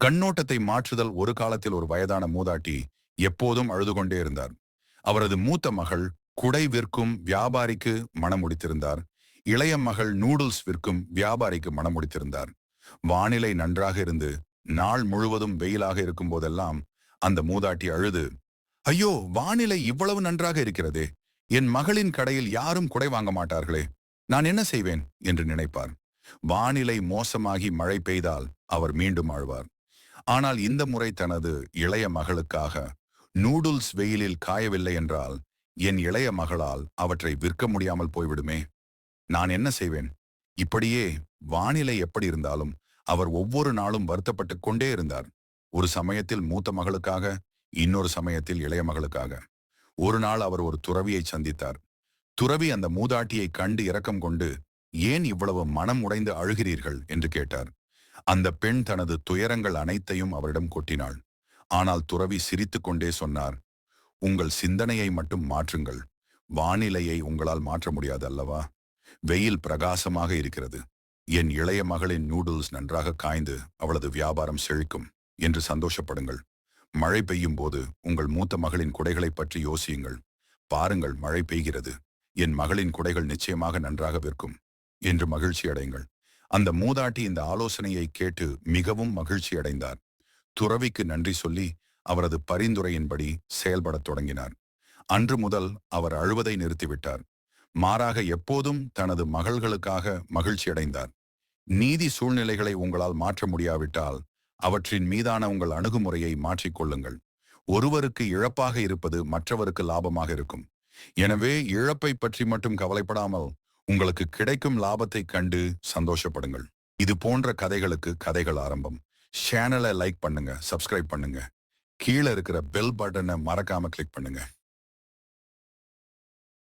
கண்ணோட்டத்தை மாற்றுதல் ஒரு காலத்தில் ஒரு வயதான மூதாட்டி எப்போதும் அழுது கொண்டே இருந்தார். அவரது மூத்த மகள் குடை விற்கும் வியாபாரிக்கு மனம் முடித்திருந்தார். இளைய மகள் நூடுல்ஸ் விற்கும் வியாபாரிக்கு மனம் முடித்திருந்தார். வானிலை நன்றாக இருந்து நாள் முழுவதும் வெயிலாக இருக்கும் போதெல்லாம் அந்த மூதாட்டி அழுது ஐயோ வானிலை இவ்வளவு நன்றாக இருக்கிறதே. என் மகளின் கடையில் யாரும் குடை வாங்க மாட்டார்களே. நான் என்ன செய்வேன்? என்று நினைப்பார். வானிலை மோசமாகி மழை பெய்தால் அவர் மீண்டும் ஆழ்வார். ஆனால் இந்த முறை தனது இளைய மகளுக்காக நூடுல்ஸ் வெயிலில் காயவில்லை என்றால் என் இளைய மகளால் அவற்றை விற்க முடியாமல் போய்விடுமே. நான் என்ன செய்வேன்? இப்படியே வானிலை எப்படி இருந்தாலும் அவர் ஒவ்வொரு நாளும் வருத்தப்பட்டுக் கொண்டே இருந்தார். ஒரு சமயத்தில் மூத்த மகளுக்காக இன்னொரு சமயத்தில் இளைய மகளுக்காக. ஒரு நாள் அவர் ஒரு துறவியை சந்தித்தார். துறவி அந்த மூதாட்டியை கண்டு இரக்கம் கொண்டு ஏன் இவ்வளவு மனம் உடைந்து அழுகிறீர்கள்? என்று கேட்டார். அந்த பெண் தனது துயரங்கள் அனைத்தையும் அவரிடம் கொட்டினாள். ஆனால் துறவி சிரித்து கொண்டே சொன்னார் உங்கள் சிந்தனையை மட்டும் மாற்றுங்கள். வானிலையை உங்களால் மாற்ற முடியாது அல்லவா? வெயில் பிரகாசமாக இருக்கிறது. என் இளைய மகளின் நூடுல்ஸ் நன்றாக காய்ந்து அவளது வியாபாரம் செழிக்கும் என்று சந்தோஷப்படுங்கள். மழை பெய்யும் போது உங்கள் மூத்த மகளின் குடைகளைப் பற்றி யோசியுங்கள். பாருங்கள் மழை பெய்கிறது. என் மகளின் குடைகள் நிச்சயமாக நன்றாக விற்கும் என்று மகிழ்ச்சி அடையுங்கள் அந்த மூதாட்டி இந்த ஆலோசனையை கேட்டு மிகவும் மகிழ்ச்சி அடைந்தார். துறவிக்கு நன்றி சொல்லி அவரது பரிந்துரையின்படி செயல்படத் தொடங்கினார். அன்று முதல் அவர் அழுவதை நிறுத்திவிட்டார். மாறாக எப்போதும் தனது மகள்களுக்காக மகிழ்ச்சி அடைந்தார். நீதி சூழ்நிலைகளை உங்களால் மாற்ற முடியாவிட்டால் அவற்றின் மீதான உங்கள் அணுகுமுறையை மாற்றிக்கொள்ளுங்கள் ஒருவருக்கு இழப்பாக இருப்பது மற்றவருக்கு லாபமாக இருக்கும். எனவே இழப்பை பற்றி மட்டும் கவலைப்படாமல் உங்களுக்கு கிடைக்கும் லாபத்தை கண்டு சந்தோஷப்படுங்கள். இது போன்ற கதைகளுக்கு கதைகள் ஆரம்பம். சேனலை லைக் பண்ணுங்க சப்ஸ்கிரைப் பண்ணுங்க. கீழே இருக்கிற பெல் பட்டனை மறக்காம கிளிக் பண்ணுங்க.